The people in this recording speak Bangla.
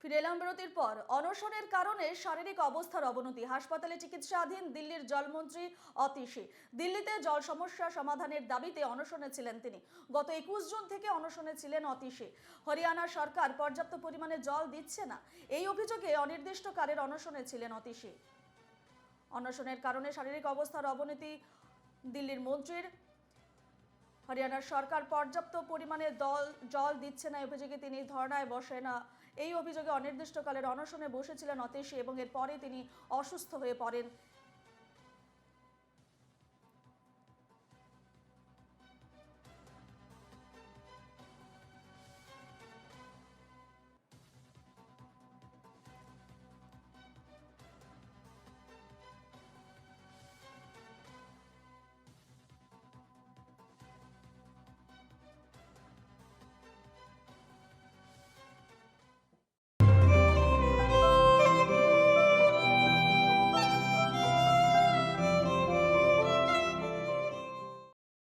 ফিরে এলাম বিরতির পর। অনশনের কারণে শারীরিক অবস্থার অবনতি। হাসপাতালে চিকিৎসাধীন দিল্লির জলমন্ত্রী অতীশী। দিল্লিতে জল সমস্যা সমাধানের দাবিতে অনশনে ছিলেন তিনি। গত একুশ জুন থেকে অনশনে ছিলেন অতীশী। হরিয়ানা সরকার পর্যাপ্ত পরিমাণে জল দিচ্ছে না। এই অভিযোগে অনির্দিষ্টকালের অনশনে ছিলেন অতীশী। অনশনের কারণে শারীরিক অবস্থার অবনতি দিল্লির মন্ত্রীর হরিয়ানার সরকার পর্যাপ্ত পরিমাণে দল, জল দিচ্ছে না অভিযোগে তিনি ধর্নায় বসে না এই অভিযোগে অনির্দিষ্টকালের অনশনে বসেছিলেন অতীশী এবং এরপরে তিনি অসুস্থ হয়ে পড়েন।